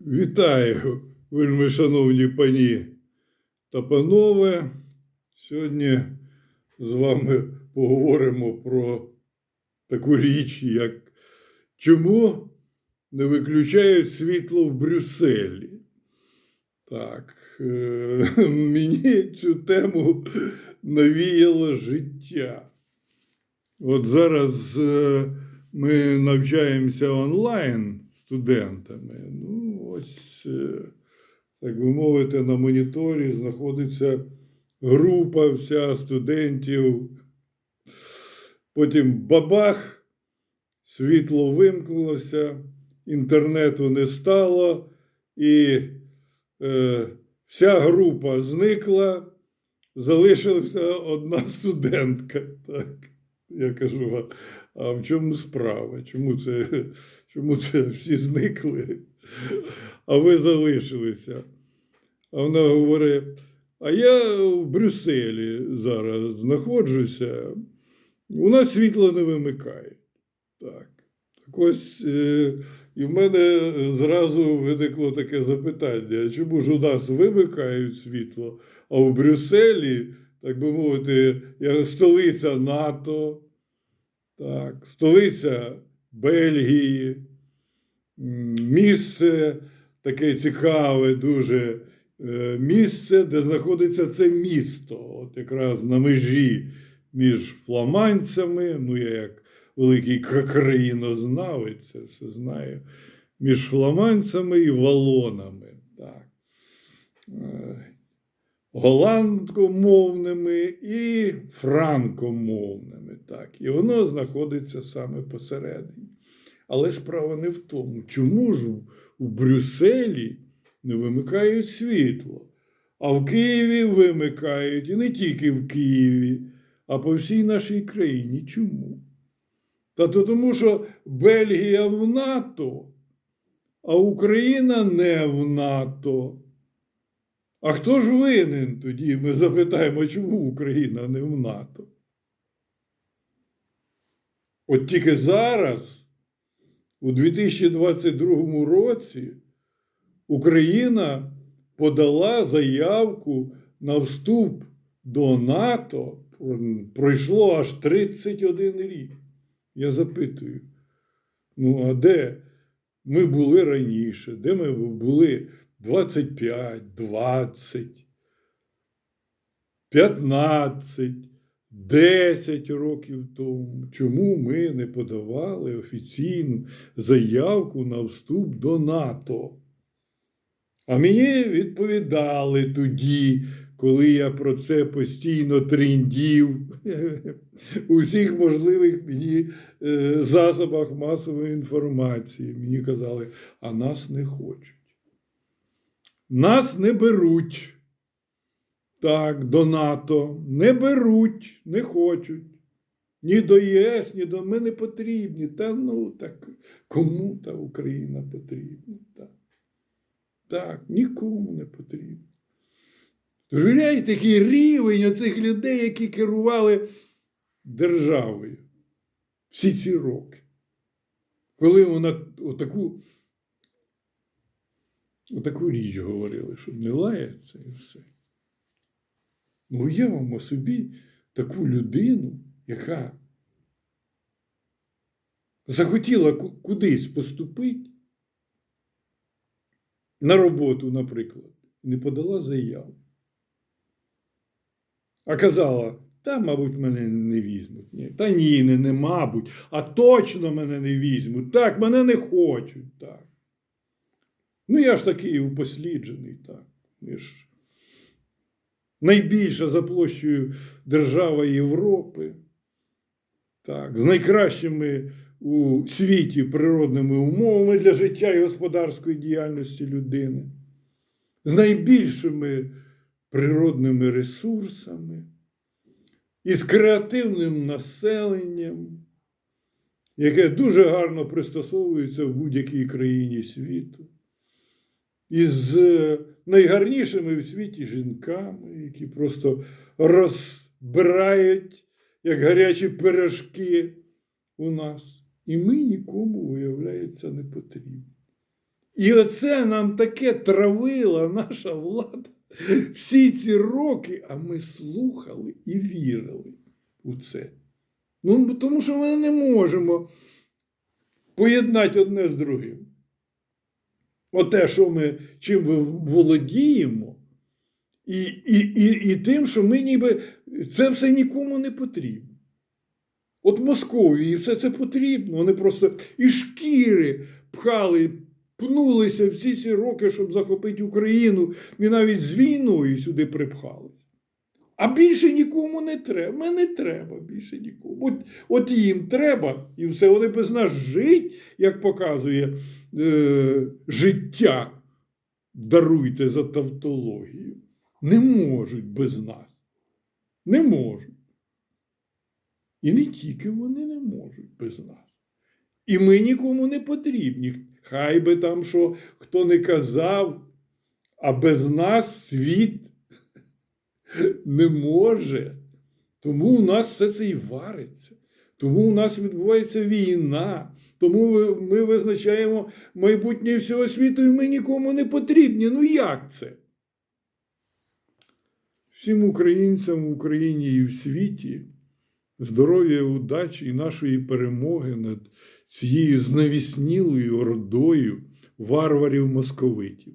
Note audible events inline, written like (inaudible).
Вітаю, вельми шановні пані та панове. Сьогодні з вами поговоримо про таку річ, як чому не виключають світло в Брюсселі. Так, е, (laughs) мені цю тему навіяло життя. От зараз е, ми навчаємося онлайн студентами. Ну, ось, е, так би мовити, на моніторі знаходиться група вся студентів. Потім бабах, світло вимкнулося, інтернету не стало, і е, вся група зникла, залишилася одна студентка. Так. Я кажу, а, а в чому справа? Чому це, чому це всі зникли, а ви залишилися? А вона говорить: а я в Брюсселі зараз знаходжуся, у нас світло не вимикають. Так. Так ось е, і в мене зразу виникло таке запитання: чому ж у нас вимикають світло, а в Брюсселі, так би мовити, столиця НАТО, так, столиця Бельгії, місце таке цікаве, дуже е, місце, де знаходиться це місто, от якраз на межі між фламандцями, ну я як великий країнознавець, це все знаю, між фламандцями і валонами. Так. Е, голландкомовними і франкомовними. Так. І воно знаходиться саме посередині. Але справа не в тому, чому ж у Брюсселі не вимикають світло, а в Києві вимикають, і не тільки в Києві, а по всій нашій країні. Чому? Та то тому, що Бельгія в НАТО, а Україна не в НАТО. А хто ж винен тоді? Ми запитаємо, чому Україна не в НАТО? От тільки зараз, у 2022 році, Україна подала заявку на вступ до НАТО. Пройшло аж 31 рік. Я запитую: ну, а де ми були раніше? Де ми були 25, 20, 15, 10 років тому? Чому ми не подавали офіційну заявку на вступ до НАТО? А мені відповідали тоді, коли я про це постійно тріндів (laughs) у всіх можливих мені е, засобах масової інформації. Мені казали, а нас не хочуть. Нас не беруть. Так, до НАТО не беруть, не хочуть. Ні до ЄС, ні до ми не потрібні. Та ну так кому та Україна потрібна? Так, так нікому не потрібно. Тож уявляєте, такий рівень оцих людей, які керували державою всі ці роки. Коли вона отаку, отаку річ говорили, щоб не лається і все. Ну, уявимо собі таку людину, яка захотіла кудись поступити на роботу, наприклад, не подала заяву. А казала, та, мабуть, мене не візьмуть. Ні. Та ні, не, не мабуть, а точно мене не візьмуть. Так, мене не хочуть. Так. Ну, я ж такий упосліджений, так. Ми ж найбільша за площею держава Європи, так, з найкращими у світі природними умовами для життя і господарської діяльності людини, з найбільшими природними ресурсами, із креативним населенням, яке дуже гарно пристосовується в будь-якій країні світу, із е, найгарнішими в світі жінками, які просто розбирають, як гарячі пирожки у нас. І ми нікому, виявляється, не потрібні. І оце нам таке травила наша влада всі ці роки, а ми слухали і вірили у це. Ну, тому що ми не можемо поєднати одне з другим. Оте, що ми чим ви володіємо, і, і, і, і тим, що ми ніби це все нікому не потрібно. От Московії все це потрібно. Вони просто і шкіри пхали, пнулися всі ці роки, щоб захопити Україну, і навіть з війною сюди припхались. А більше нікому не треба. Ми не треба більше нікому. От, от їм треба, і все вони без нас жить, як показує е, життя. Даруйте за тавтологію. Не можуть без нас. Не можуть. І не тільки вони не можуть без нас. І ми нікому не потрібні. Хай би там що хто не казав, а без нас світ не може. Тому у нас все це і вариться. Тому у нас відбувається війна. Тому ми визначаємо майбутнє всього світу, і ми нікому не потрібні. Ну як це? Всім українцям в Україні і в світі здоров'я, удачі і нашої перемоги над цією знавіснілою ордою варварів московитів.